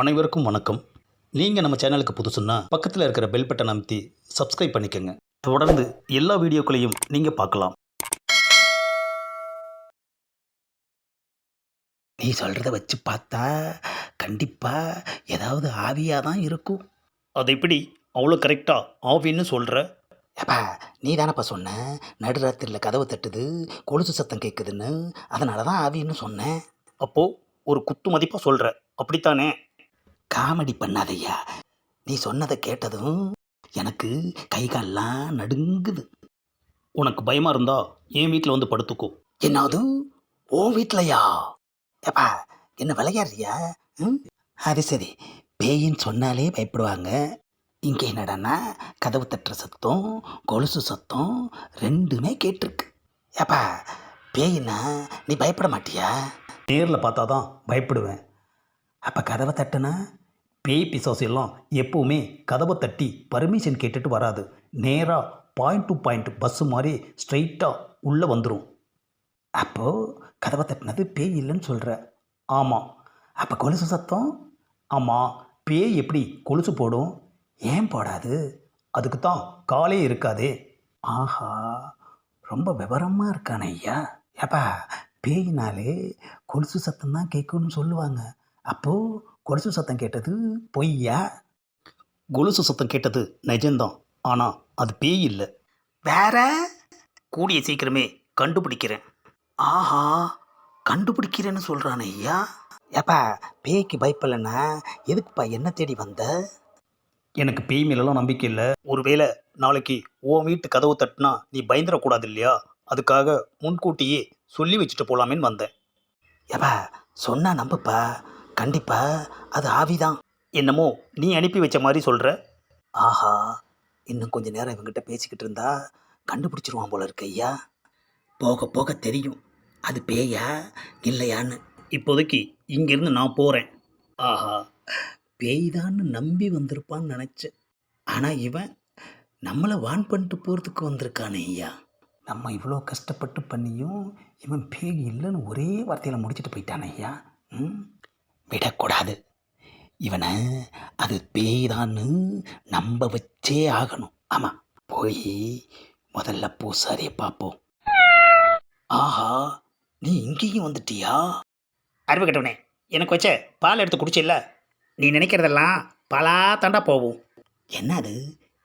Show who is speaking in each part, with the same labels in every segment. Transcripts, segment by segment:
Speaker 1: அனைவருக்கும் வணக்கம். நீங்கள் நம்ம சேனலுக்கு புதுசுன்னா பக்கத்தில் இருக்கிற பெல் பட்டனை அமைத்தி சப்ஸ்கிரைப் பண்ணிக்கோங்க. தொடர்ந்து எல்லா வீடியோக்களையும் நீங்கள் பார்க்கலாம். நீ சொல்கிறத வச்சு பார்த்தா கண்டிப்பாக ஏதாவது ஆவியாக தான் இருக்கும். அது எப்படி? அவ்வளோ கரெக்டாக ஆவின்னு சொல்கிற ஏப்பா நீ தானப்பா சொன்ன? நடுராத்திரியில் கதவு தட்டுது கொலுசு சத்தம் கேட்குதுன்னு அதனால தான் ஆவின்னு சொன்னேன் அப்போது ஒரு குத்து மதிப்பாக சொல்கிற அப்படித்தானே? காமெடி பண்ணாதய்யா. நீ சொன்னதை கேட்டதும் எனக்கு கை கால்லாம் நடுங்குது. உனக்கு பயமாக இருந்தா என் வீட்டில் வந்து படுத்துக்கோ. என்னது? ஓ வீட்லையா? ஏப்பா என்ன விளையாடுறியா? ம்? அது சரி. பேயின்னு சொன்னாலே பயப்படுவாங்க. இங்கே என்னடான்னா கதவு தட்டுற சத்தம் கொலுசு சத்தம் ரெண்டுமே கேட்டிருக்கு. ஏப்பா பேயினா நீ பயப்பட மாட்டியா? நேரில் பார்த்தா தான் பயப்படுவேன். அப்போ கதவை தட்டுனா பேய் பிசாஸ் எல்லாம் எப்போவுமே கதவை தட்டி பர்மிஷன் கேட்டுட்டு வராது. நேராக பாயிண்ட் டு பாயிண்ட் பஸ்ஸு மாதிரி ஸ்ட்ரைட்டாக உள்ளே வந்துடும் அப்போது கதவை தட்டினது பேய் இல்லைன்னு சொல்கிற ஆமாம் அப்போ கொலுசு சத்தம்? ஆமாம் பேய் எப்படி கொலுசு போடும்? ஏன் போடாது? அதுக்கு தான் காலே இருக்காதே. ஆஹா. ரொம்ப விவரமாக இருக்கானே ஐயா. ஏப்பா பேயினாலே கொலுசு சத்தம் தான் கேட்கும்னு சொல்லுவாங்க. அப்போது கொலுசு சத்தம் கேட்டது பொய்யா? கொலுசு சத்தம் கேட்டது நிஜம்தான். ஆனால் அது பேய் இல்லை. வேற? கூடிய சீக்கிரமே கண்டுபிடிக்கிறேன். ஆஹா கண்டுபிடிக்கிறேன்னு சொல்கிறானே ஐயா. ஏப்பா பேய்க்கு பயப்படலைன்னா எதுக்குப்பா என்ன தேடி வந்த? எனக்கு பேய் மேலெல்லாம் நம்பிக்கை இல்லை. ஒருவேளை நாளைக்கு உன் வீட்டு கதவு தட்டுனா நீ பயந்துடக்கூடாது இல்லையா? அதுக்காக முன்கூட்டியே சொல்லி வச்சுட்டு போகலாமேன்னு வந்தேன். ஏப்பா சொன்னா நம்புப்பா. கண்டிப்பாக அது ஆவிதான். என்னமோ நீ அனுப்பி வச்ச மாதிரி சொல்கிற ஆஹா இன்னும் கொஞ்ச நேரம் இவங்கிட்ட பேசிக்கிட்டு இருந்தா கண்டுபிடிச்சிருவான் போல இருக்கு ஐயா. போக போக தெரியும் அது பேயா இல்லையான்னு. இப்போதைக்கு இங்கேருந்து நான் போகிறேன் ஆஹா பேய்தான்னு நம்பி வந்திருப்பான்னு நினச்சேன். ஆனால் இவன் நம்மளை வான் பண்ணிட்டு போகிறதுக்கு வந்திருக்கானே ஐயா. நம்ம இவ்வளோ கஷ்டப்பட்டு பண்ணியும் இவன் பேய் இல்லைன்னு ஒரே வார்த்தையில் முடிச்சுட்டு போயிட்டானே ஐயா. ம்? விடக்கூடாது. இவனை அது பேய்தான்னு நம்ப வச்சே ஆகணும். ஆமாம் போய் முதல்ல பூசாரியை பார்ப்போம். ஆஹா நீ இங்கேயும் வந்துட்டியா? அறிவு கட்டவனே எனக்கு வச்ச பால் எடுத்து குடிச்சில்ல? நீ நினைக்கிறதெல்லாம் பலா தாண்டா போகும். என்னது?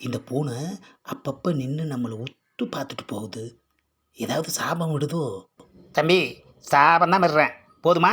Speaker 1: இந்த பூனை அப்பப்போ நின்று நம்மளை உத்து பார்த்துட்டு போகுது. ஏதாவது சாபம் விடுதோ? தம்பி சாபம் தான் விடுறேன். போதுமா?